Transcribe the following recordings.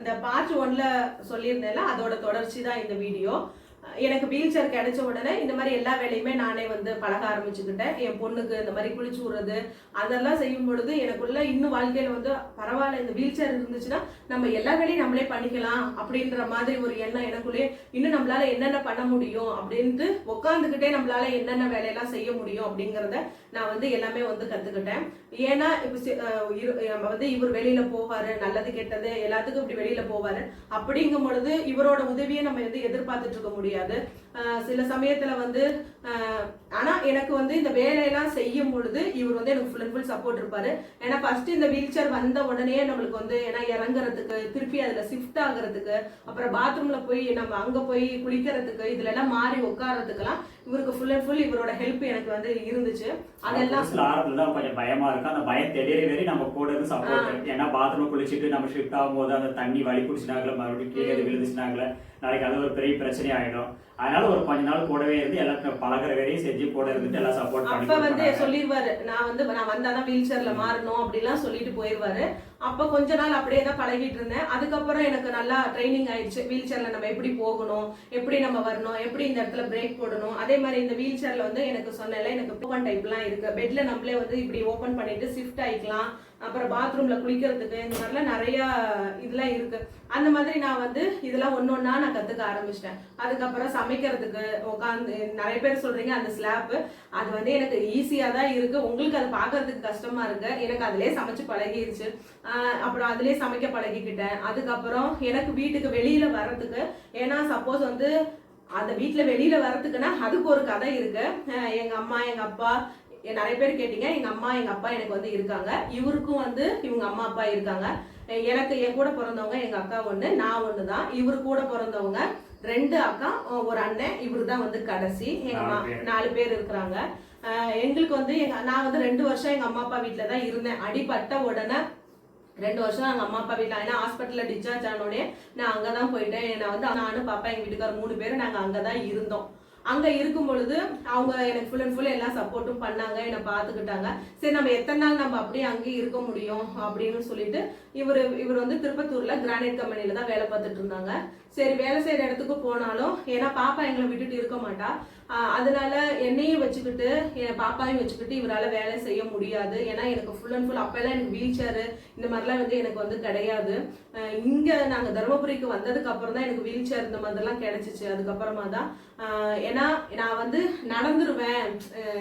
இந்த பார்ட் ஒன்ல சொல்லியிருந்தேன்ல அதோட தொடர்ச்சி தான் இந்த வீடியோ எனக்கு வீல் சேர் கிடைச்ச உடனே இந்த மாதிரி எல்லா வேலையுமே நானே வந்து பழக ஆரம்பிச்சுக்கிட்டேன். என் பொண்ணுக்கு இந்த மாதிரி குளிச்சு விடுறது அதெல்லாம் செய்யும் பொழுது எனக்குள்ள இன்னும் வாழ்க்கையில வந்து பரவாயில்ல இந்த வீல் சேர் இருந்துச்சுன்னா நம்ம எல்லா வேலையும் நம்மளே பண்ணிக்கலாம் அப்படின்ற மாதிரி ஒரு எண்ணம் எனக்குள்ளேயே இன்னும் நம்மளால என்னென்ன பண்ண முடியும் அப்படின்ட்டு உட்காந்துக்கிட்டே நம்மளால என்னென்ன வேலையெல்லாம் செய்ய முடியும் அப்படிங்கிறத நான் வந்து எல்லாமே வந்து கத்துக்கிட்டேன். ஏன்னா இப்போ சி- நம்ம வந்து இவர் வெளியில போவாரு நல்லது கெட்டது எல்லாத்துக்கும் இப்படி வெளியில போவாரு. அப்படிங்கும் பொழுது இவரோட உதவியை நம்ம வந்து எதிர்பார்த்துட்டு இருக்க முடியாது. சில சமயத்துல வந்து ஆனா எனக்கு வந்து இந்த வேலையெல்லாம் செய்யும் பொழுது இவர் வந்து எனக்கு ஃபுல் அண்ட் ஃபுல் சப்போர்ட் இருப்பாரு. ஏன்னா ஃபர்ஸ்ட் இந்த வீல் சேர் வந்த உடனே நம்மளுக்கு வந்து ஏன்னா இறங்குறதுக்கு திருப்பி அதுல ஷிஃப்ட் ஆகுறதுக்கு அப்புறம் பாத்ரூம்ல போய் நம்ம அங்க போய் குளிக்கிறதுக்கு இதுல எல்லாம் மாறி உட்கார்றதுக்கெல்லாம் இவருக்கு ஃபுல் அண்ட் ஃபுல் இவரோட ஹெல்ப் எனக்கு வந்து இருந்துச்சு. அதெல்லாம் ஆரம்பத்துல தான் கொஞ்சம் பயமா இருக்கும் அந்த பயம் தெரியற வரை நம்ம கூட இருந்து சப்போர்ட் ஏன்னா பாத்ரூம் குளிச்சுட்டு நம்ம ஷிஃப்ட் ஆகும்போது அந்த தண்ணி வலி குடிச்சினாங்களே மறுபடியும் கீழே விழுந்துச்சுனாங்களே நாளைக்கு அது ஒரு பெரிய பிரச்சனை ஆயிடும். அதனால ஒரு கொஞ்ச நாள் கூடவே இருந்து எல்லாத்தையும் பழகுற வரையும் செஞ்சு கூட இருந்துட்டு எல்லாம் சப்போர்ட் பண்ணி அப்ப வந்து. சொல்லிடுவாரு நான் வந்து நான் வந்தாதான் வீல் சேர்ல மாறணும் அப்படிலாம் சொல்லிட்டு போயிருவாரு. அப்ப கொஞ்ச நாள் அப்படியே தான் பழகிட்டு இருந்தேன். அதுக்கப்புறம் எனக்கு நல்லா ட்ரைனிங் ஆயிடுச்சு. வீல் சேர்ல நம்ம எப்படி போகணும் எப்படி நம்ம வரணும் எப்படி இந்த இடத்துல பிரேக் போடணும். அதே மாதிரி இந்த வீல் சேர்ல வந்து எனக்கு சொன்னல எனக்கு ஓப்பன் டைப்லாம் இருக்கு. பெட்ல நம்மளே வந்து இப்படி ஓபன் பண்ணிட்டு ஷிஃப்ட் ஆயிக்கலாம். அப்புறம் பாத்ரூம்ல குளிக்கிறதுக்கு இந்த மாதிரிலாம் நிறைய இதெல்லாம் இருக்கு. அந்த மாதிரி நான் வந்து இதெல்லாம் ஒன்று ஒன்றா நான் கற்றுக்க ஆரம்பிச்சிட்டேன். அதுக்கப்புறம் சமைக்கிறதுக்கு உட்காந்து நிறைய பேர் சொல்றீங்க அந்த ஸ்லாப்பு அது வந்து எனக்கு ஈஸியாக தான் இருக்கு. உங்களுக்கு அது பார்க்கறதுக்கு கஷ்டமா இருக்கு. எனக்கு அதிலே சமைச்சு பழகிடுச்சு அப்புறம் அதிலே சமைக்க பழகிக்கிட்டேன். அதுக்கப்புறம் எனக்கு வீட்டுக்கு வெளியில வர்றதுக்கு ஏன்னா சப்போஸ் வந்து அந்த வீட்டில் வெளியில் வரத்துக்குன்னா அதுக்கு ஒரு கதை இருக்குது எங்கள் அம்மா எங்கள் அப்பா நிறைய பேர் கேட்டீங்க. எங்க அம்மா எங்க அப்பா எனக்கு வந்து இருக்காங்க. இவருக்கும் வந்து இவங்க அம்மா அப்பா இருக்காங்க. எனக்கு என் கூட பிறந்தவங்க எங்க அக்கா ஒண்ணு நான் ஒண்ணு தான் இவரு கூட பிறந்தவங்க ரெண்டு அக்கா ஒரு அண்ணன் இவரு தான் வந்து கடைசி. எங்க நாலு பேர். இருக்கிறாங்க. எங்களுக்கு வந்து எங்க நான் வந்து ரெண்டு வருஷம் எங்க அம்மா அப்பா வீட்ல தான் இருந்தேன். அடிபட்ட உடனே ரெண்டு வருஷம் எங்க அம்மா அப்பா வீட்ல ஏன்னா ஹாஸ்பிட்டல்ல டிஸ்சார்ஜ் ஆனோடனே நான் அங்கதான் போயிட்டேன். நான் வந்து நானும் பாப்பா எங்க வீட்டுக்காரர் மூணு பேரும் நாங்க அங்கதான் இருந்தோம். அங்க இருக்கும் பொழுது அவங்க எனக்கு ஃபுல் அண்ட் ஃபுல் எல்லா சப்போர்ட்டும் பண்ணாங்க என்னை பார்த்துக்கிட்டாங்க. சரி நம்ம எத்தனை நாள் நம்ம அப்படியே அங்கேயே இருக்க முடியும் அப்படின்னு சொல்லிட்டு இவர் இவர் வந்து திருப்பத்தூர்ல கிரானைட் கம்பெனில தான் வேலை பார்த்துட்டு இருந்தாங்க. சரி வேலை செய்யற இடத்துக்கு போனாலும் ஏன்னா பாப்பா எங்களை விட்டுட்டு இருக்க மாட்டா. அதனால என்னையும் வச்சுக்கிட்டு என் பாப்பாவையும் வச்சுக்கிட்டு இவரால் வேலை செய்ய முடியாது. ஏன்னா எனக்கு ஃபுல் அண்ட் ஃபுல் அப்போல்லாம் எனக்கு வீல் சேரு இந்த மாதிரிலாம் வந்து எனக்கு வந்து கிடையாது. இங்கே நாங்கள் தருமபுரிக்கு வந்ததுக்கு அப்புறம் தான் எனக்கு வீல் சேர் இந்த மாதிரிலாம் கிடைச்சிச்சு. அதுக்கப்புறமா தான் ஏன்னா நான் வந்து நடந்துருவேன்.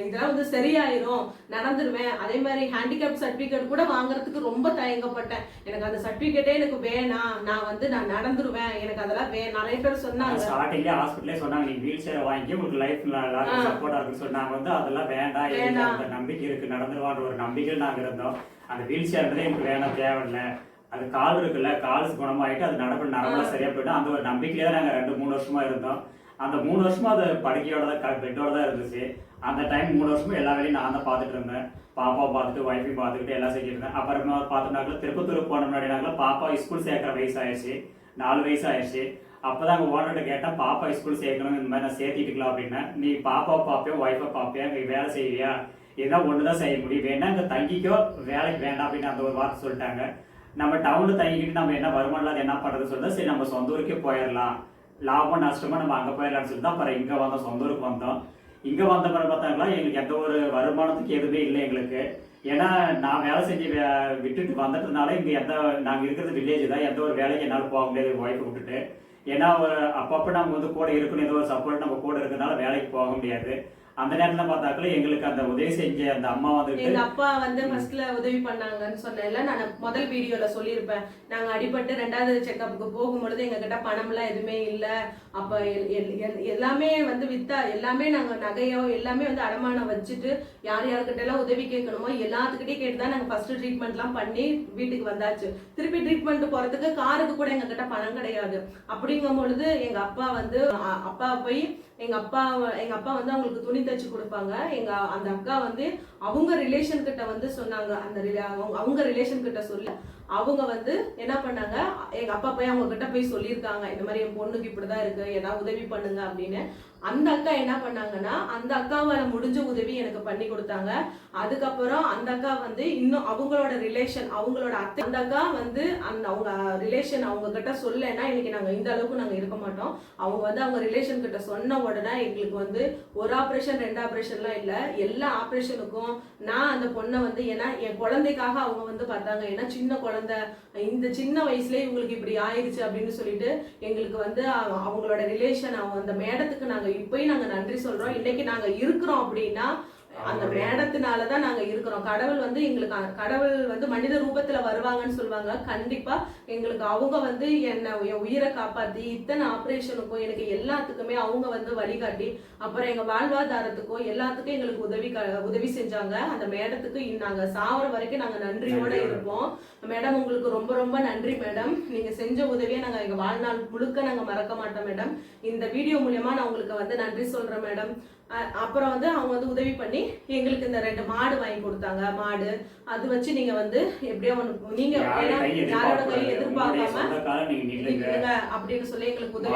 இதெல்லாம் வந்து சரியாயிரும். நடந்துருவேன். அதே மாதிரி ஹேண்டிகேப் சர்டிஃபிகேட் கூட வாங்குறதுக்கு ரொம்ப தயங்கப்பட்டேன். எனக்கு அந்த சர்டிஃபிகேட்டே எனக்கு வேணாம். நான் வந்து நான் நடந்துருவேன். எனக்கு அதெல்லாம் வே நிறைய பேர் சொன்னாங்க. ஸ்டார்டிங்ல ஹாஸ்பிட்டலே சொன்னாங்க நீங்க வீல் சேரை வாங்கி உங்களுக்கு லைஃப் எல்லாருக்கும் ஆ. சப்போர்ட்டா இருக்குன்னு. சொன்னாங்க. வந்து அதெல்லாம் வேண்டாம் வேண்டாம். அந்த நம்பிக்கை இருக்கு நடந்துருவான்ற ஒரு நம்பிக்கையில் நாங்க இருந்தோம். அந்த வீல் சேர்ன்றதே எனக்கு வேணாம் தேவையில்ல. அது கால் இருக்குல்ல கால் குணமாயிட்டு அது நடப்பு நரம்புல சரியா போயிட்டு அந்த ஒரு நம்பிக்கையில தான் நாங்க ரெண்டு மூணு வருஷமா இருந்தோம். அந்த மூணு வருஷமா அது படுக்கையோட தான் பெட்டோட தான் இருந்துச்சு. அந்த டைம் மூணு வருஷமும் எல்லா வேலையும் நான் தான் பார்த்துட்டு இருந்தேன். பாப்பா பார்த்துட்டு ஒய்ஃபையும் பார்த்துக்கிட்டு எல்லாம் செஞ்சுட்டு இருந்தேன். அப்புறமா பார்த்தோம்னாக்கல திருப்பத்தூர் போன முன்னாடினாக்கல பாப்பா ஸ்கூல் சேர்க்குற வயசு ஆயிடுச்சு நாலு வயசு ஆயிடுச்சு அப்பதான் அங்க ஓனர்கிட்ட கேட்டேன் பாப்பா ஸ்கூல் சேர்க்கணும் இந்த மாதிரி நான் சேர்த்திட்டுக்கலாம் அப்படின்னா நீ பாப்பா பாப்பியா ஒய்ஃபை பாப்பியா நீ வேலை செய்வியா? இதுதான் ஒண்ணுதான் செய்ய முடியும். வேணா இந்த தங்கிக்கோ வேலைக்கு வேண்டாம் அப்படின்னு அந்த ஒரு வார்த்தை சொல்லிட்டாங்க. நம்ம டவுன்ல தங்கிக்கிட்டு நம்ம என்ன வருமானம் இல்லாத என்ன பண்றது சொல்லிட்டு சரி நம்ம சொந்த ஊருக்கே போயிடலாம். லாபம் நஷ்டமா நம்ம அங்க போயிடலாம்னு சொல்லிட்டு தான் அப்புறம் இங்க வந்தோம் சொந்த ஊருக்கு வந்தோம். இங்க வந்த பிறகு பார்த்தாங்களா எங்களுக்கு எந்த ஒரு வருமானத்துக்கு எதுவுமே இல்லை எங்களுக்கு. ஏன்னா நான் வேலை செஞ்சு வே- விட்டுட்டு வந்துட்டதுனால இங்க எந்த நாங்க இருக்கிறது வில்லேஜ் தான். எந்த ஒரு வேலைக்கு என்னால போக முடியாது. ஒய்ஃபை விட்டுட்டு. ஏன்னா ஒரு அப்பப்போ நம்ம வந்து கூட இருக்கணும். ஏதோ ஒரு சப்போர்ட் நம்ம கூட இருக்கிறதுனால வேலைக்கு போக முடியாது. அந்த நேரத்துல பார்த்தாக்கல எங்களுக்கு அந்த உதவி செஞ்ச அந்த அம்மா வந்து எங்க அப்பா வந்து ஃபர்ஸ்ட்ல உதவி பண்ணாங்கன்னு சொன்னேன்ல. நான் முதல் வீடியோல சொல்லியிருப்பேன். நாங்க அடிபட்டு ரெண்டாவது செக்கப்புக்கு போகும்பொழுது எங்க கிட்ட பணம்லாம் எதுவுமே இல்ல. அப்ப எல்- எல்- எல்லாமே வந்து வித்தா எல்லாமே நாங்க நகையோ எல்லாமே வந்து அடமானம் வச்சுட்டு யார் யாருக்கிட்ட எல்லாம் உதவி கேட்கணுமோ எல்லாத்துக்கிட்டே கேட்டு தான் நாங்க ஃபர்ஸ்ட் ட்ரீட்மெண்ட்லாம் பண்ணி வீட்டுக்கு வந்தாச்சு. திருப்பி ட்ரீட்மெண்ட் போறதுக்கு காருக்கு கூட எங்க கிட்ட பணம் கிடையாது. அப்படிங்கும் பொழுது எங்க அப்பா வந்து அப்பா போய் எங்க அப்பா எங்க அப்பா வந்து அவங்களுக்கு துணி தைச்சு கொடுப்பாங்க. எங்க அந்த அக்கா வந்து அவங்க ரிலேஷன் கிட்ட வந்து சொன்னாங்க. அந்த அவங்க- அவங்க ரிலேஷன் கிட்ட சொல்லி அவங்க வந்து என்ன பண்ணாங்க? எங்க அப்பா போய் அவங்க கிட்ட போய் சொல்லியிருக்காங்க. இந்த மாதிரி என் பொண்ணுக்கு இப்படிதான் இருக்கு ஏதாவது உதவி பண்ணுங்க அப்படின்னு. அந்த அக்கா என்ன பண்ணாங்கன்னா அந்த அக்காவால முடிஞ்ச உதவி எனக்கு பண்ணி கொடுத்தாங்க. அதுக்கப்புறம் அந்த அக்கா வந்து இன்னும் அவங்களோட ரிலேஷன் அவங்களோட அத்தை அந்த அக்கா வந்து அந்த அவங்க ரிலேஷன் அவங்க கிட்ட சொல்லலைன்னா இன்னைக்கு நாங்க இந்த அளவுக்கு நாங்க இருக்க மாட்டோம். அவங்க வந்து அவங்க ரிலேஷன் கிட்ட சொன்ன உடனே எங்களுக்கு வந்து ஒரு ஆப்ரேஷன் ரெண்டு ஆப்ரேஷன்லாம் இல்ல. எல்லா ஆப்ரேஷனுக்கும் நான் அந்த பொண்ணை வந்து ஏன்னா என் குழந்தைக்காக அவங்க வந்து பார்த்தாங்க. ஏன்னா சின்ன குழந்தை இந்த சின்ன வயசுலேயே இவங்களுக்கு இப்படி ஆயிடுச்சு அப்படின்னு சொல்லிட்டு எங்களுக்கு வந்து அவ- அவங்களோட ரிலேஷன் அவங்க அந்த மேடத்துக்கு நாங்கள் இப்பயும் நாங்கள் நன்றி சொல்கிறோம் இன்னைக்கு நாங்கள் இருக்கிறோம் அப்படின்னா அந்த மேடத்தினால தான் நாங்க இருக்கிறோம். கடவுள் வந்து எங்களுக்கு கடவுள் வந்து மனித ரூபத்துல வருவாங்கன்னு சொல்லுவாங்க. கண்டிப்பா எங்களுக்கு அவங்க வந்து என்ன என் உயிரை காப்பாத்தி இத்தனை ஆபரேஷனுக்கும் எனக்கு எல்லாத்துக்குமே அவங்க வந்து வழிகாட்டி அப்புறம் எங்க வாழ்வாதாரத்துக்கும் எல்லாத்துக்கும் எங்களுக்கு உதவி க- உதவி செஞ்சாங்க. அந்த மேடத்துக்கு நாங்க சாவர வரைக்கும் நாங்க நன்றியோட. இருப்போம். மேடம் உங்களுக்கு ரொம்ப ரொம்ப நன்றி மேடம். நீங்க செஞ்ச உதவியை நாங்க எங்க வாழ்நாள் முழுக்க நாங்க மறக்க மாட்டோம் மேடம். இந்த வீடியோ மூலியமா நான் உங்களுக்கு வந்து நன்றி சொல்றேன் மேடம். அப்புறம் வந்து அவங்க வந்து உதவி பண்ணி எங்களுக்கு இந்த ரெண்டு மாடு வாங்கி கொடுத்தாங்க. மாடு. அது வச்சு நீங்க வந்து எப்படியோ ஒண்ணு நீங்க யாரோட கை எதிர்பார்க்காம அப்படின்னு சொல்லி எங்களுக்கு உதவி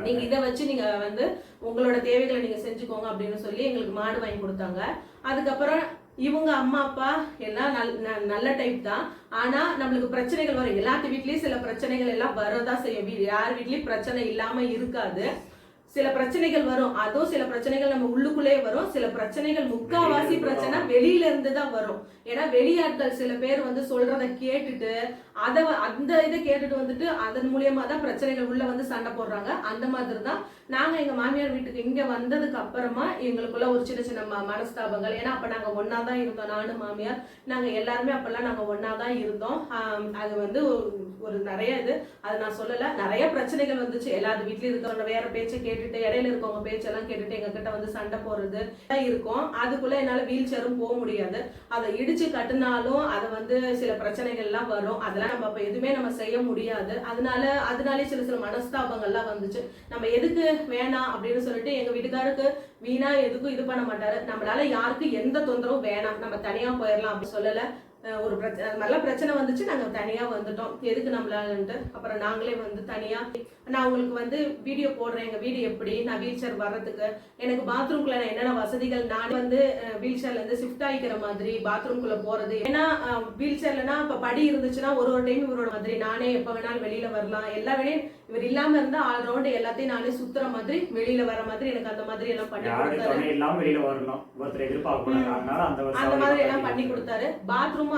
நீங்க இதை வச்சு நீங்க வந்து உங்களோட தேவைகளை நீங்க செஞ்சுக்கோங்க அப்படின்னு சொல்லி எங்களுக்கு மாடு வாங்கி கொடுத்தாங்க. அதுக்கப்புறம் இவங்க அம்மா அப்பா எல்லாம் நல்- நல்ல டைப் தான். ஆனா நம்மளுக்கு பிரச்சனைகள் வரும். எல்லாத்து வீட்லயும் சில பிரச்சனைகள் எல்லாம் வரதான் செய்யும். யார் வீட்லயும் பிரச்சனை இல்லாம இருக்காது. சில பிரச்சனைகள் வரும். அதுவும் சில பிரச்சனைகள் நம்ம உள்ளுக்குள்ளே வரும். சில பிரச்சனைகள் முக்காவாசி பிரச்சனை வெளியில இருந்து தான் வரும். ஏன்னா வெளியாட்கள் சில பேர் வந்து சொல்றத கேட்டுட்டு அத அந்த இதை கேட்டுட்டு வந்துட்டு அதன் மூலியமா தான் பிரச்சனைகள் உள்ள வந்து சண்டை போடுறாங்க. அந்த மாதிரி தான் நாங்க எங்க மாமியார் வீட்டுக்கு இங்க வந்ததுக்கு அப்புறமா எங்களுக்குள்ள ஒரு சின்ன சின்ன மனஸ்தாபங்கள். ஏன்னா அப்ப நாங்க ஒன்னா தான் இருந்தோம். நானும் மாமியார் நாங்க எல்லாருமே அப்பெல்லாம் நாங்க ஒன்னா தான் இருந்தோம். அது வந்து ஒரு- நிறைய இது. அது நான் சொல்லல. நிறைய பிரச்சனைகள் வந்துச்சு. எல்லாத்து வீட்லயும் இருக்கவங்க வேற பேச்சை கேட்டுட்டு இடையில இருக்கவங்க பேச்செல்லாம் கேட்டுட்டு எங்ககிட்ட வந்து சண்டை போடுறது இருக்கும். அதுக்குள்ள என்னால் வீல் சேரும் போக முடியாது. அதை இடிச்சு கட்டினாலும் அதை வந்து சில பிரச்சனைகள்லாம் வரும். அதெல்லாம் நம்ம அப்போ எதுவுமே நம்ம செய்ய முடியாது. அதனால அதனாலே சில சில மனஸ்தாபங்கள்லாம் வந்துச்சு. நம்ம எதுக்கு வேணாம் அப்படின்னு சொல்லிட்டு எங்க வீட்டுக்காருக்கு வீணா எதுக்கும் இது பண்ண மாட்டாரு. நம்மளால யாருக்கு எந்த தொந்தரவும் வேணாம். நம்ம தனியா போயிடலாம் அப்படி சொல்லலை. ஒரு பிரச்சனை மாதிரிலாம் பிரச்சனை வந்துச்சு. நாங்க தனியா வந்துட்டோம். எதுக்கு நம்மளாலன்ட்டு. அப்புறம் நாங்களே வந்து தனியா நான் உங்களுக்கு வந்து வீடியோ போடுறேன். எங்க வீடு எப்படி? நான் வீல் சேர் வர்றதுக்கு. எனக்கு பாத்ரூம்குள்ள நான் என்னென்ன வசதிகள்? நான் வந்து வீல் சேர்ல இருந்து ஷிஃப்ட் ஆகிக்கிற மாதிரி பாத்ரூம்குள்ள போறது. ஏன்னா வீல் சேர்லனா இப்ப படி இருந்துச்சுன்னா ஒரு ஒரு டைம் இவரோட மாதிரி நானே எப்ப வேணாலும் வெளியில வரலாம். எல்லா வேலையும் இவர் இல்லாம இருந்தா ஆல் ரவுண்ட் எல்லாத்தையும் நானே சுத்துற மாதிரி வெளியில வர மாதிரி எனக்கு அந்த மாதிரி எல்லாம் பண்ணி கொடுத்தாரு. வெளியில வரணும். ஒருத்தர் அந்த மாதிரி எல்லாம் பண்ணி கொடுத்தாரு.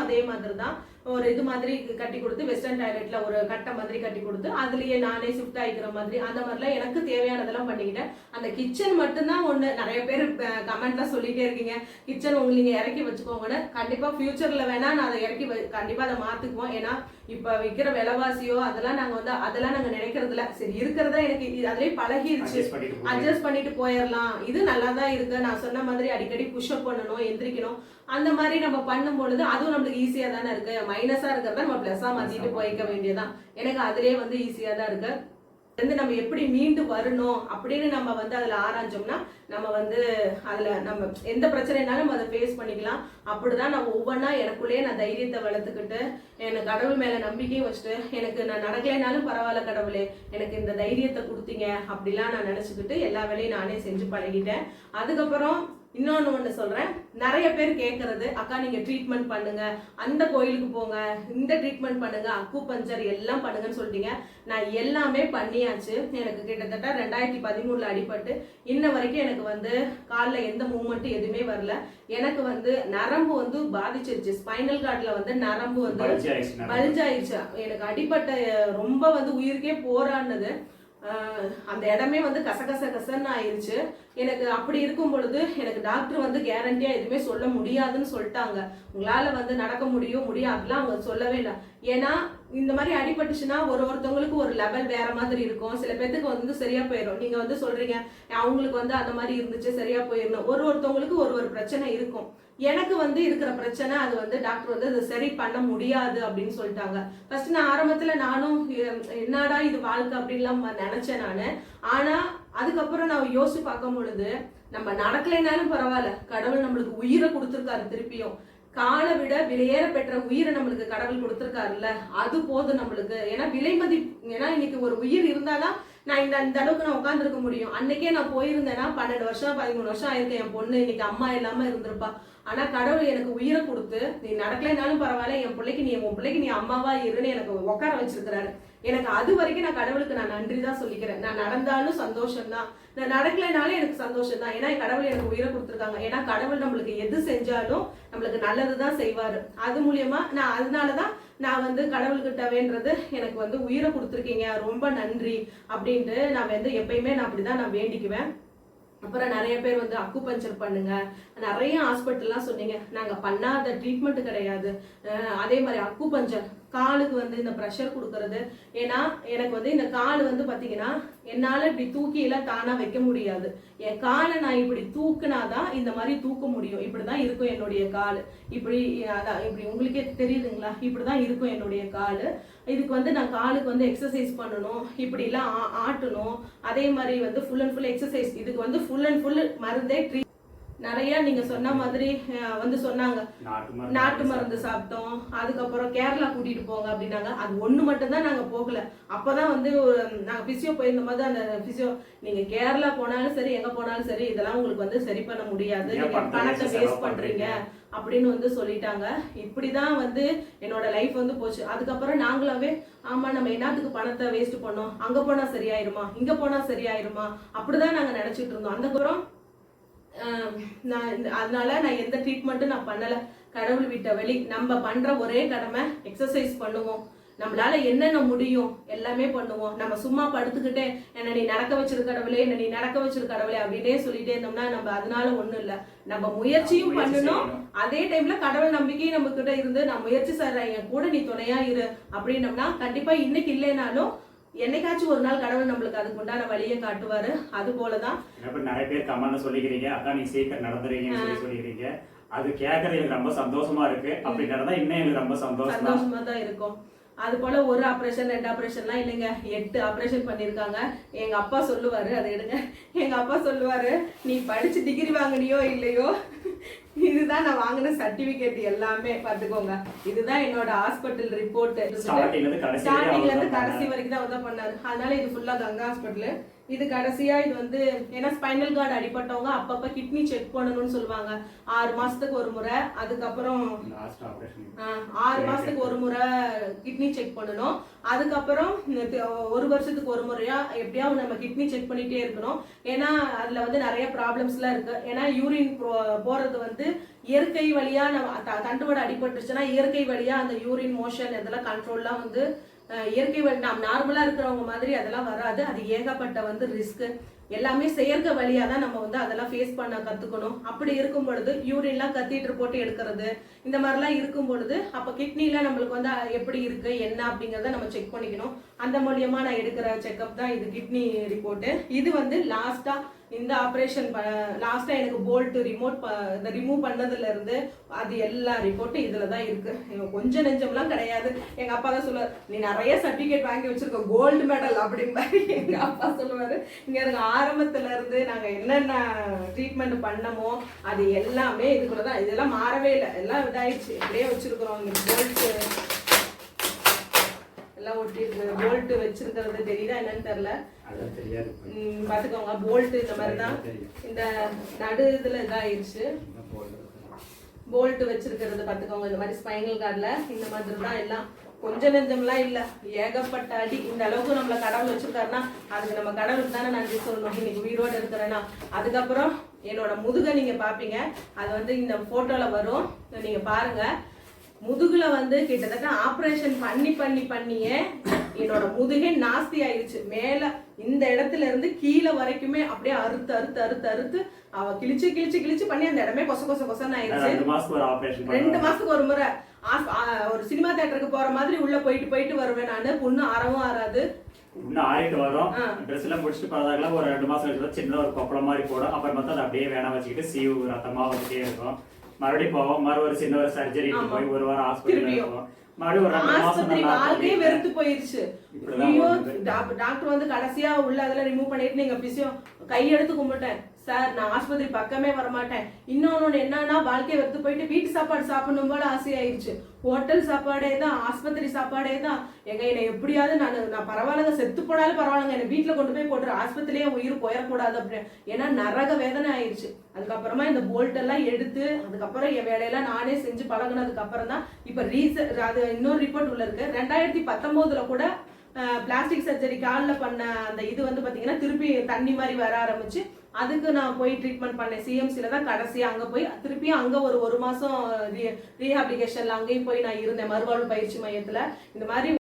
அதே மாதிரி தான் ஒரு இது மாதிரி கட்டி கொடுத்து வெஸ்டர்ன் டாய்லெட்ல ஒரு கட்டை மாதிரி கட்டி கொடுத்து அதுலயே நானே ஷிஃப்ட் ஆகிக்கிற மாதிரி அந்த மாதிரிலாம் எனக்கு தேவையானதெல்லாம் பண்ணிக்கிட்டேன். அந்த கிச்சன் மட்டும்தான் ஒண்ணு. நிறைய பேர் கமெண்ட்ல சொல்லிட்டே இருக்கீங்க. கிச்சன் உங்களுக்கு இறக்கி வச்சுக்கோங்கன்னு. கண்டிப்பா ஃபியூச்சர்ல வேணா நான் அதை இறக்கி கண்டிப்பா அதை மாத்துக்குவோம். ஏன்னா இப்ப விக்கிற விலைவாசியோ அதெல்லாம் நாங்க வந்து அதெல்லாம் நாங்க நினைக்கிறது இல்ல சரி இருக்கிறதா எனக்கு அதுலயே பழகிருச்சு. அட்ஜஸ்ட் பண்ணிட்டு போயிடலாம் இது நல்லா தான் இருக்கு? நான் சொன்ன மாதிரி அடிக்கடி புஷ்அப் பண்ணணும் எந்திரிக்கணும். அந்த மாதிரி நம்ம பண்ணும் பொழுது அதுவும் நம்மளுக்கு ஈஸியா தானே இருக்கு? மைனஸா இருக்கிறத நம்ம பிளஸ்ஸா மாத்திட்டு போய்க்க வேண்டியதான் எனக்கு அதுலயே வந்து ஈஸியா தான் இருக்கு. வந்து நம்ம எப்படி மீண்டு வரணும் அப்படின்னு நம்ம வந்து அதுல ஆராய்ஞ்சோம்னா நம்ம வந்து அதுல நம்ம எந்த பிரச்சனைனாலும் நம்ம அதை ஃபேஸ் பண்ணிக்கலாம். அப்படிதான் நான் ஒவ்வொன்றா எனக்குள்ளேயே நான் தைரியத்தை வளர்த்துக்கிட்டு எனக்கு கடவுள் மேல நம்பிக்கையும் வச்சுட்டு எனக்கு நான் நடக்கலைனாலும் பரவாயில்ல கடவுளே எனக்கு இந்த தைரியத்தை கொடுத்தீங்க அப்படிலாம் நான் நினைச்சுக்கிட்டு எல்லா வேலையும் நானே செஞ்சு பழகிட்டேன். அதுக்கப்புறம் இன்னொன்னு ஒண்ணு சொல்றேன். நிறைய பேர் கேட்கறது அக்கா நீங்க ட்ரீட்மெண்ட் பண்ணுங்க. அந்த கோயிலுக்கு போங்க. இந்த ட்ரீட்மெண்ட் பண்ணுங்க. அக்கு பஞ்சர் எல்லாம் பண்ணுங்கன்னு சொல்லிட்டீங்க. நான் எல்லாமே பண்ணியாச்சு. எனக்கு கிட்டத்தட்ட ரெண்டாயிரத்தி பதிமூணுல அடிபட்டு இன்ன வரைக்கும் எனக்கு வந்து காலில் எந்த மூமெண்ட்டும் எதுவுமே வரல. எனக்கு வந்து நரம்பு வந்து பாதிச்சிருச்சு. ஸ்பைனல் கார்ட்ல வந்து நரம்பு வந்து ஆயிடுச்சு எனக்கு அடிபட்ட அஹ், ரொம்ப வந்து உயிருக்கே போராடினது. அந்த இடமே வந்து கசகச கசன்னு ஆயிடுச்சு எனக்கு அப்படி இருக்கும் பொழுது எனக்கு டாக்டர் வந்து கேரண்டியா எதுவுமே சொல்ல முடியாதுன்னு சொல்லிட்டாங்க. உங்களால வந்து நடக்க முடியும் முடியும் அப்படிலாம் அவங்க சொல்லவே இல்லை. ஏன்னா இந்த மாதிரி அடிபட்டுச்சுன்னா ஒரு ஒருத்தவங்களுக்கு ஒரு லெவல் வேற மாதிரி இருக்கும். சில பேத்துக்கு வந்து சரியா போயிடும் நீங்க வந்து சொல்றீங்க அவங்களுக்கு வந்து அந்த மாதிரி இருந்துச்சு சரியா போயிடணும் ஒரு ஒருத்தவங்களுக்கு ஒரு ஒரு பிரச்சனை இருக்கும். எனக்கு வந்து இருக்கிற பிரச்சனை அது வந்து டாக்டர் வந்து அதை சரி பண்ண முடியாது அப்படின்னு சொல்லிட்டாங்க. ஃபர்ஸ்ட் நான் ஆரம்பத்துல நானும் என்னடா இது வாழ்க்கை அப்படின்லாம் நினைச்சேன் நான். ஆனா அதுக்கப்புறம் நான் யோசிச்சு பார்க்கும் பொழுது நம்ம நடக்கலைனாலும் பரவாயில்ல. கடவுள் நம்மளுக்கு உயிரை கொடுத்துருக்காரு திருப்பியும். காலை விட விலையேற பெற்ற உயிரை நம்மளுக்கு கடவுள் கொடுத்துருக்காருல்ல அது போதும் நம்மளுக்கு. ஏன்னா விலை மதி ஏன்னா இன்னைக்கு ஒரு உயிர் இருந்தாதான் நான் இந்த இந்த அளவுக்கு நான் உட்காந்துருக்க முடியும். அன்னைக்கே நான் போயிருந்தேன்னா பன்னெண்டு வருஷம் பதிமூணு வருஷம் ஆயிருக்கு என் பொண்ணு இன்னைக்கு அம்மா இல்லாம இருந்திருப்பா. ஆனா கடவுள் எனக்கு உயிரை கொடுத்து நீ நடக்கலைனாலும் பரவாயில்ல என் பிள்ளைக்கு நீ உன் பிள்ளைக்கு நீ அம்மாவா இருன்னு எனக்கு உட்கார வச்சிருக்கிறாரு. எனக்கு அது வரைக்கும் நான் கடவுளுக்கு நான் நன்றி தான் சொல்லிக்கிறேன். நான் நடந்தாலும் சந்தோஷம் தான் நான் நடக்கலைனாலும் எனக்கு சந்தோஷம் தான் ஏன்னா கடவுள் எனக்கு உயிரை கொடுத்துருக்காங்க. ஏன்னா கடவுள் நம்மளுக்கு எது செஞ்சாலும் நம்மளுக்கு நல்லது தான் செய்வார். அது மூலியமா நான் அதனால தான் நான் வந்து கடவுள்கிட்ட வேண்டது எனக்கு வந்து உயிரை கொடுத்துருக்கீங்க. ரொம்ப நன்றி. அப்படின்ட்டு நான் வந்து எப்பயுமே நான் அப்படிதான் நான் வேண்டிக்குவேன். அப்புறம் நிறைய பேர் வந்து அக்குபஞ்சர் பண்ணுங்க. நிறைய ஹாஸ்பிட்டல்லாம் சொன்னீங்க. நாங்க பண்ணாத ட்ரீட்மெண்ட் கிடையாது. அதே மாதிரி அக்குபஞ்சர் காலுக்கு வந்து இந்த ப்ரெஷர் கொடுக்கறது. ஏன்னா எனக்கு வந்து இந்த கால் வந்து பார்த்தீங்கன்னா என்னால் இப்படி தூக்கி எல்லாம் வைக்க முடியாது. என் காலை நான் இப்படி தூக்குனாதான் இந்த மாதிரி தூக்க முடியும். இப்படி தான் இருக்கும் என்னுடைய கால். இப்படி அதான் இப்படி உங்களுக்கே தெரியுதுங்களா? இப்படி தான் இருக்கும் என்னுடைய கால். இதுக்கு வந்து நான் காலுக்கு வந்து எக்ஸசைஸ் பண்ணணும். இப்படிலாம் ஆ- ஆட்டணும். அதே மாதிரி வந்து ஃபுல் அண்ட் ஃபுல் எக்ஸசைஸ் இதுக்கு வந்து ஃபுல் அண்ட் ஃபுல் மருந்தே ட்ரீ நிறைய நீங்க சொன்ன மாதிரி வந்து சொன்னாங்க. நாட்டு மருந்து சாப்பிட்டோம். அதுக்கப்புறம் கேரளா கூட்டிட்டு போங்க அப்படின்னாங்க. அது ஒண்ணு மட்டும்தான் நாங்க போகல. அப்பதான் வந்து நாங்க பிசியோ போயிருந்த போது அந்த பிசியோ நீங்க கேரளா போனாலும் சரி எங்க போனாலும் சரி இதெல்லாம் உங்களுக்கு வந்து சரி பண்ண முடியாது. நீங்க பணத்தை வேஸ்ட் பண்றீங்க? அப்படின்னு வந்து சொல்லிட்டாங்க. இப்படிதான் வந்து என்னோட லைஃப் வந்து போச்சு. அதுக்கப்புறம் நாங்களாவே ஆமா நம்ம என்னத்துக்கு பணத்தை வேஸ்ட் பண்ணோம்? அங்க போனா சரியாயிருமா? இங்க போனா சரியாயிருமா? அப்படிதான் நாங்க நினைச்சிட்டு இருந்தோம். அதுக்கப்புறம் ஆஹ் நான் அதனால நான் எந்த ட்ரீட்மெண்ட்டும் நான் பண்ணல. கடவுள் விட்ட வழி. நம்ம பண்ற ஒரே கடமை எக்ஸசைஸ் பண்ணுவோம். நம்மளால என்னென்ன முடியும் எல்லாமே பண்ணுவோம். நம்ம சும்மா படுத்துக்கிட்டே என்ன நீ நடக்க வச்சிருக்க கடவுளே என்ன நீ நடக்க வச்சிருக்க கடவுளே அப்படின்னே சொல்லிட்டே இருந்தோம்னா நம்ம அதனால ஒண்ணும் இல்ல. நம்ம முயற்சியும் முயற்சி பண்ணணும். அதே டைம்ல கடவுள் நம்பிக்கையும் நம்ம கிட்ட இருந்து நான் முயற்சி செய்றேன். என் கூட நீ துணையா இரு அப்படின்னம்னா கண்டிப்பா இன்னைக்கு இல்லைனாலும் என்னைக்காச்சும் ஒரு நாள் கடவுள் நம்மளுக்கு அதுக்கு உண்டான வழியை காட்டுவாரு. அது போலதான் நிறைய பேர் கமெண்ட்ல சொல்லிக்கிறீங்க அக்கா நீ சீக்கிரம் நடந்துறீங்கன்னு சொல்லி சொல்லிக்கிறீங்க. அது கேட்கறது எனக்கு ரொம்ப சந்தோஷமா இருக்கு. அப்படி நடந்தா இன்னும் எனக்கு ரொம்ப சந்தோஷமா தான் இருக்கும். அது போல ஒரு ஆபரேஷன் ரெண்டு ஆபரேஷன்லாம் இல்லைங்க. எட்டு ஆபரேஷன் பண்ணிருக்காங்க எங்க அப்பா சொல்லுவாரு அதை எடுங்க. எங்க அப்பா சொல்லுவாரு நீ படிச்சு டிகிரி வாங்குனியோ இல்லையோ? இதுதான் நான் வாங்கின சர்டிபிகேட் எல்லாமே. பாத்துக்கோங்க இதுதான் என்னோட ஹாஸ்பிட்டல் ரிப்போர்ட் ஸ்டார்டிங்ல இருந்து கடைசி வரைக்கும் தான் பண்ணாரு. அதனால இது ஃபுல்லா கங்கா ஹாஸ்பிட்டல் இது கடைசியா இது வந்து ஏன்னா ஸ்பைனல் கார்டு அடிபட்டவங்க அப்பப்ப கிட்னி செக் பண்ணணும்னு சொல்லுவாங்க. ஆறு மாசத்துக்கு ஒரு முறை அதுக்கப்புறம் ஆறு மாசத்துக்கு ஒரு முறை கிட்னி செக் பண்ணணும். அதுக்கப்புறம் ஒரு வருஷத்துக்கு ஒரு முறையா எப்படியாவது நம்ம கிட்னி செக் பண்ணிட்டே இருக்கணும். ஏன்னா அதுல வந்து நிறைய ப்ராப்ளம்ஸ்லாம் இருக்கு. ஏன்னா யூரின் போறது வந்து இயற்கை வழியா நம்ம தண்டுவடை அடிபட்டுச்சுன்னா இயற்கை வழியா அந்த யூரின் மோஷன் இதெல்லாம் கண்ட்ரோல்லாம் வந்து இயற்கை வழி நாம் நார்மலா இருக்கிறவங்க மாதிரி அதெல்லாம் வராது. அது ஏகப்பட்ட வந்து ரிஸ்க் எல்லாமே செயற்கை வழியாக தான் நம்ம வந்து அதெல்லாம் ஃபேஸ் பண்ண கற்றுக்கணும் அப்படி இருக்கும் பொழுது யூரின்லாம் கத்தீட்டர் போட்டு எடுக்கிறது இந்த மாதிரிலாம் இருக்கும் பொழுது அப்போ கிட்னியில் நம்மளுக்கு வந்து எப்படி இருக்குது என்ன அப்படிங்கிறத நம்ம செக் பண்ணிக்கணும். அந்த மூலியமாக நான் எடுக்கிற செக்அப் தான் இது கிட்னி ரிப்போர்ட்டு இது வந்து லாஸ்ட்டாக இந்த ஆப்ரேஷன் ப லாஸ்ட்டாக எனக்கு போல்ட்டு ரிமோட் இந்த ரிமூவ் பண்ணதுலேருந்து அது எல்லா ரிப்போர்ட்டும் இதில் தான் இருக்குது கொஞ்சம் நெஞ்சம்லாம் கிடையாது. எங்கள் அப்பா தான் சொல்லுவார் நீ நிறைய சர்டிஃபிகேட் வாங்கி வச்சுருக்க கோல்டு மெடல் அப்படிம்பாரு. எங்கள் அப்பா சொல்லுவார் இங்கே இருக்க ஆரம்பத்துலேருந்து இருந்து என்னென்ன ட்ரீட்மெண்ட் பண்ணமோ அது எல்லாமே இதுக்குள்ளே தான் இதெல்லாம் மாறவே இல்லை. எல்லாம் இதாகிடுச்சு அப்படியே வச்சிருக்கிறோம். இங்கே போல்ட்டு எல்லாம் ஒட்டி இருக்கு. போல்ட் வச்சிருக்கிறது தெரியுதா என்னன்னு தெரியல. பாத்துக்கோங்க. போல்ட் இந்த மாதிரி தான். இந்த நடு இதுல இதாயிருச்சு. போல்ட் வச்சிருக்கிறது பாத்துக்கோங்க. இந்த மாதிரி ஸ்பைனல் கார்டில் இந்த மாதிரி தான் எல்லாம். கொஞ்ச நெஞ்சம்லாம் இல்ல. ஏகப்பட்ட அடி. இந்த அளவுக்கு நம்மள கடவுள் வச்சிருக்காருன்னா அதுக்கு நம்ம கடவுளுக்கு தானே நன்றி சொல்லணும். இன்னைக்கு உயிரோட இருக்கிறேன்னா. அதுக்கப்புறம் என்னோட முதுகை நீங்க பாப்பீங்க. அது வந்து இந்த போட்டோல வரும். இதை நீங்க பாருங்க. முதுகுல வந்து கிட்டத்தட்ட ஆபரேஷன் பண்ணி பண்ணி பண்ணியே என்னோட முதுகே நாஸ்தி ஆயிடுச்சு மேல இந்த இடத்துல இருந்து கீழே வரைக்குமே அப்படியே அறுத்து அறுத்து அறுத்து அறுத்து அவ கிழிச்சு கிழிச்சு கிழிச்சு பண்ணி அந்த இடமே கொச கொச கொசன்னு ஆயிடுச்சு ரெண்டு மாசத்துக்கு ஒரு முறை. ஒரு சினிமா தியேட்டருக்கு போற மாதிரி உள்ள போயிட்டு போயிட்டு வருவேன் நானு. பொண்ணு அறவும் ஆறாது. இன்னும் ஆறிட்டு வரும். ட்ரெஸ் எல்லாம் முடிச்சுட்டு பார்த்தா ஒரு ரெண்டு மாசம் கழிச்சு சின்ன ஒரு கொப்பளம் மாதிரி போடும். அப்புறம் பார்த்தா அது அப்படியே வேணா வச்சுக்கிட்டு சீவு ரத்தமா வந்துட்டே இருக்கும். மறுபடியும் போவோம். மறு ஒரு சின்ன ஒரு சர்ஜரி. போய் ஒரு வாரம் ஹாஸ்பிட்டல் மாசம் ஆஸ்பத்திரி வாழ்க்கையே வெறுத்து போயிருச்சு. டாக்டர் வந்து கடைசியா உள்ள அதெல்லாம் ரிமூவ் பண்ணிட்டு நீங்க பிசியோ கையெடுத்து கும்பிட்டேன். சார் நான் ஆஸ்பத்திரி பக்கமே வரமாட்டேன். இன்னொன்று என்னன்னா வாழ்க்கையை வந்து போயிட்டு வீட்டு சாப்பாடு சாப்பிடணும் போல ஆசையாயிருச்சு. ஹோட்டல் சாப்பாடே தான் ஆஸ்பத்திரி சாப்பாடே தான். எங்க என்னை எப்படியாவது நான் நான் பரவாயில்லங்க செத்து போனாலும் பரவாயில்லங்க. என்னை வீட்டில் கொண்டு போய் போட்டுரு ஆஸ்பத்திரியே உயிர் போயிடக்கூடாது அப்படின்னு. ஏன்னா நரக வேதனை ஆயிடுச்சு அதுக்கப்புறமா இந்த போல்ட் எல்லாம் எடுத்து அதுக்கப்புறம் என் வேலையெல்லாம் நானே செஞ்சு பழகுனதுக்கு அப்புறம் தான் இப்ப ரீசன் அது இன்னொரு ரிப்போர்ட் உள்ள இருக்கு. ரெண்டாயிரத்தி பத்தொன்பதுல கூட பிளாஸ்டிக் சர்ஜரி காலில் பண்ண அந்த இது வந்து பார்த்தீங்கன்னா திருப்பி தண்ணி மாதிரி வர ஆரம்பிச்சு அதுக்கு நான் போய் ட்ரீட்மெண்ட் பண்ணேன். சிஎம்சியில தான் கடைசியாக அங்கே போய் திருப்பியும் அங்கே ஒரு ஒரு மாதம் ரீஹாபிலிகேஷன்ல அங்கேயும் போய் நான் இருந்தேன். மறுவாழ்வு பயிற்சி மையத்தில். இந்த மாதிரி